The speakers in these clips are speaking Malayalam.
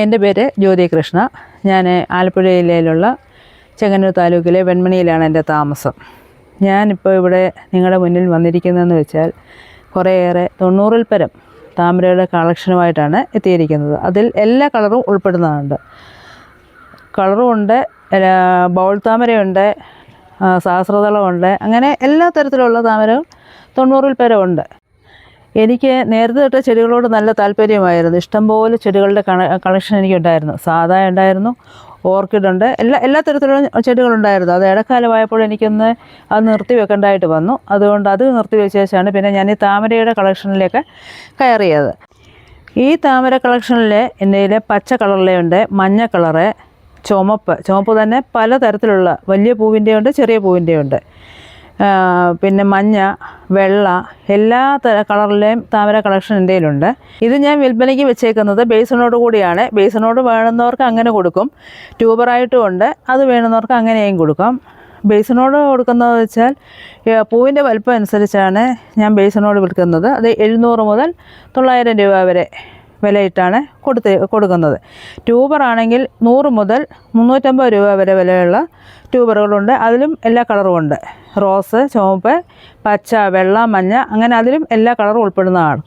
എന്റെ പേര് ജ്യോതി കൃഷ്ണ ഞാൻ ആലപ്പുഴ ജില്ലയിലുള്ള ചെങ്ങന്നൂർ താലൂക്കിലെ വെൺമണിയിലാണ് എന്റെ താമസം. ഞാനിപ്പോൾ ഇവിടെ നിങ്ങളുടെ മുന്നിൽ വന്നിരിക്കുന്നതെന്ന് വെച്ചാൽ കുറേയേറെ തൊണ്ണൂറിൽ പരം താമരയുടെ കളക്ഷനുമായിട്ടാണ് എത്തിയിരിക്കുന്നത്. അതിൽ എല്ലാ കളറും ഉൾപ്പെടുന്നതുണ്ട് കളറും ഉണ്ട് ബൗൾ താമരയുണ്ട് സഹസ്രതളമുണ്ട് അങ്ങനെ എല്ലാ തരത്തിലുള്ള താമരവും തൊണ്ണൂറിൽ പരമുണ്ട്. എനിക്ക് നേരത്തെ തൊട്ട് ചെടികളോട് നല്ല താല്പര്യമായിരുന്നു. ഇഷ്ടംപോലെ ചെടികളുടെ കളക്ഷൻ എനിക്കുണ്ടായിരുന്നു. സാധാ ഉണ്ടായിരുന്നു ഓർക്കിഡ് ഉണ്ട് എല്ലാ എല്ലാ തരത്തിലുള്ള ചെടികളുണ്ടായിരുന്നു. അത് ഇടക്കാലമായപ്പോൾ എനിക്കൊന്ന് അത് നിർത്തി വെക്കേണ്ടതായിട്ട് വന്നു. അതുകൊണ്ട് അത് നിർത്തി വെച്ച ശേഷമാണ് പിന്നെ ഞാൻ ഈ താമരയുടെ കളക്ഷനിലേക്ക് കയറിയത്. ഈ താമര കളക്ഷനിൽ എന്റെ പച്ച കളറിലുണ്ട് മഞ്ഞ കളറ് ചുമപ്പ്. ചുമപ്പ് തന്നെ പല തരത്തിലുള്ള വലിയ പൂവിന്റെ ഉണ്ട് ചെറിയ പൂവിന്റെ ഉണ്ട് പിന്നെ മഞ്ഞ വെള്ള എല്ലാ തര കളറിലെയും താമര കളക്ഷൻ എന്റെ ഇത് ഞാൻ വിൽപ്പനയ്ക്ക് വെച്ചേക്കുന്നത് ബേസിനോട് കൂടിയാണ്. ബേസിനോട് വേണമെന്നവർക്ക് അങ്ങനെ കൊടുക്കും. ട്യൂബറായിട്ടും ഉണ്ട്. അത് വേണമെന്നവർക്ക് അങ്ങനെയും കൊടുക്കാം. ബേസിനോട് കൊടുക്കുന്നത് വെച്ചാൽ പൂവിന്റെ വലിപ്പം അനുസരിച്ചാണ് ഞാൻ ബേസിനോട് വിൽക്കുന്നത്. അത് എഴുന്നൂറ് മുതൽ തൊള്ളായിരം രൂപ വരെ വിലയിട്ടാണ് കൊടുത്ത് കൊടുക്കുന്നത്. ട്യൂബറാണെങ്കിൽ നൂറ് മുതൽ മുന്നൂറ്റമ്പത് രൂപ വരെ വിലയുള്ള ട്യൂബറുകളുണ്ട്. അതിലും എല്ലാ കളറും ഉണ്ട്. റോസ് ചുവപ്പ് പച്ച വെള്ള മഞ്ഞ അങ്ങനെ അതിലും എല്ലാ കളറും ഉൾപ്പെടുന്നതാണ്.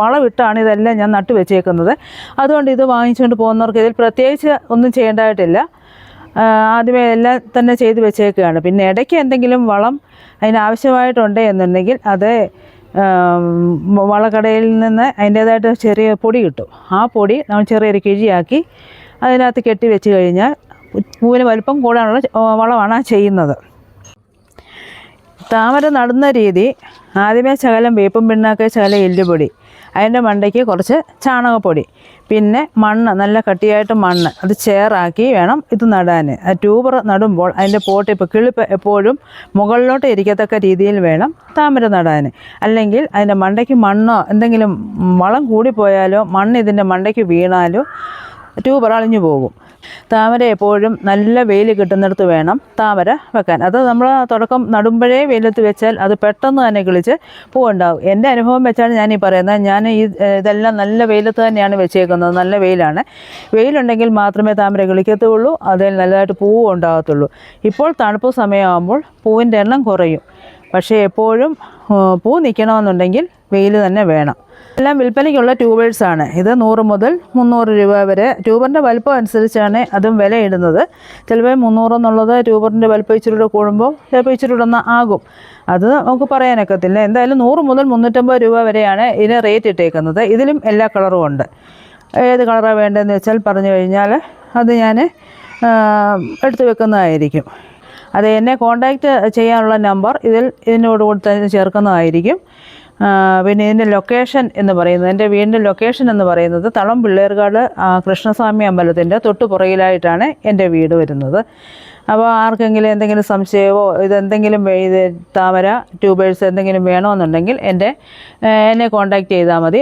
വളമിട്ടാണ് ഇതെല്ലാം ഞാൻ നട്ടു വെച്ചേക്കുന്നത്. അതുകൊണ്ട് ഇത് വാങ്ങിച്ചുകൊണ്ട് പോകുന്നവർക്ക് ഇതിൽ പ്രത്യേകിച്ച് ഒന്നും ചെയ്യേണ്ടതായിട്ടില്ല. ആദ്യമേ എല്ലാം തന്നെ ചെയ്ത് വെച്ചേക്കുകയാണ്. പിന്നെ ഇടയ്ക്ക് എന്തെങ്കിലും വളം അതിനാവശ്യമായിട്ടുണ്ട് എന്നുണ്ടെങ്കിൽ അത് വളക്കടയിൽ നിന്ന് അതിന്റേതായിട്ട് ചെറിയ പൊടി കിട്ടും. ആ പൊടി നമ്മൾ ചെറിയൊരു കിഴിയാക്കി അതിനകത്ത് കെട്ടി വെച്ച് കഴിഞ്ഞാൽ പൂവിന് വലുപ്പം കൂടാനുള്ള വളമാണ് ചെയ്യുന്നത്. താമര നടുന്ന രീതി ആദ്യമേ ശകലം വേപ്പും പിണ്ണാക്ക് ശകലം എല്ലുപൊടി അതിന്റെ മണ്ടയ്ക്ക് കുറച്ച് ചാണകപ്പൊടി പിന്നെ മണ്ണ് നല്ല കട്ടിയായിട്ട് മണ്ണ് അത് ചേറാക്കി വേണം ഇത് നടാൻ. ആ ട്യൂബർ നടുമ്പോൾ അതിന്റെ പോട്ട് ഇപ്പോൾ കിളിപ്പ് എപ്പോഴും മുകളിലോട്ട് ഇരിക്കത്തക്ക രീതിയിൽ വേണം താമര നടാൻ. അല്ലെങ്കിൽ അതിന്റെ മണ്ടയ്ക്ക് മണ്ണോ എന്തെങ്കിലും വളം കൂടിപ്പോയാലോ മണ്ണ് ഇതിന്റെ മണ്ടയ്ക്ക് വീണാലോ ട്യൂബർ അളിഞ്ഞു പോകും. താമര എപ്പോഴും നല്ല വെയിൽ കിട്ടുന്നിടത്ത് വേണം താമര വെക്കാൻ. അത് നമ്മൾ തുടക്കം നടുമ്പോഴേ വെയിലത്ത് വെച്ചാൽ അത് പെട്ടെന്ന് തന്നെ കിളിച്ച് പൂവുണ്ടാവും. എന്റെ അനുഭവം വെച്ചാണ് ഞാൻ ഈ പറയുന്നത്. ഞാൻ ഈ ഇതെല്ലാം നല്ല വെയിലത്ത് തന്നെയാണ് വെച്ചേക്കുന്നത്. നല്ല വെയിലാണ്. വെയിലുണ്ടെങ്കിൽ മാത്രമേ താമര കിളിക്കത്തുള്ളൂ. അതിൽ നല്ലതായിട്ട് പൂവ് ഉണ്ടാകത്തുള്ളൂ. ഇപ്പോൾ തണുപ്പ് സമയമാകുമ്പോൾ പൂവിന്റെ എണ്ണം കുറയും. പക്ഷേ എപ്പോഴും പൂ നിൽക്കണമെന്നുണ്ടെങ്കിൽ വെയിൽ തന്നെ വേണം. എല്ലാം വിൽപ്പനയ്ക്കുള്ള ട്യൂബേഴ്സാണ്. ഇത് നൂറ് മുതൽ മുന്നൂറ് രൂപ വരെ. ട്യൂബറിന്റെ വലിപ്പം അനുസരിച്ചാണ് അതും വില ഇടുന്നത് ചിലപ്പോൾ മുന്നൂറ് എന്നുള്ളത് ട്യൂബറിന്റെ വലിപ്പം ഇച്ചിരി കൂടെ കൂടുമ്പോൾ ചിലപ്പോൾ ഇച്ചിരി കൂടെ ആകും. അത് നമുക്ക് പറയാനൊക്കത്തില്ല എന്തായാലും നൂറ് മുതൽ മുന്നൂറ്റമ്പത് രൂപ വരെയാണ് ഇതിന് റേറ്റ് ഇട്ടേക്കുന്നത്. ഇതിലും എല്ലാ കളറും ഉണ്ട്. ഏത് കളറാണ് വേണ്ടതെന്ന് വെച്ചാൽ പറഞ്ഞു കഴിഞ്ഞാൽ അത് ഞാൻ എടുത്തു വെക്കുന്നതായിരിക്കും. അത് എന്നെ കോൺടാക്റ്റ് ചെയ്യാനുള്ള നമ്പർ ഇതിൽ ഇതിനോട് കൂടി തന്നെ ചേർക്കുന്നതായിരിക്കും. പിന്നെ ഇതിന്റെ ലൊക്കേഷൻ എന്ന് പറയുന്നത് എന്റെ വീടിന്റെ ലൊക്കേഷൻ എന്ന് പറയുന്നത് തളം പിള്ളേർക്കാട് കൃഷ്ണസ്വാമി അമ്പലത്തിന്റെ തൊട്ട് പുറകിലായിട്ടാണ് എന്റെ വീട് വരുന്നത്. അപ്പോൾ ആർക്കെങ്കിലും എന്തെങ്കിലും സംശയമോ ഇതെന്തെങ്കിലും ഇത് താമര ട്യൂബേഴ്സ് എന്തെങ്കിലും വേണമെന്നുണ്ടെങ്കിൽ എന്റെ എന്നെ കോൺടാക്റ്റ് ചെയ്താൽ മതി.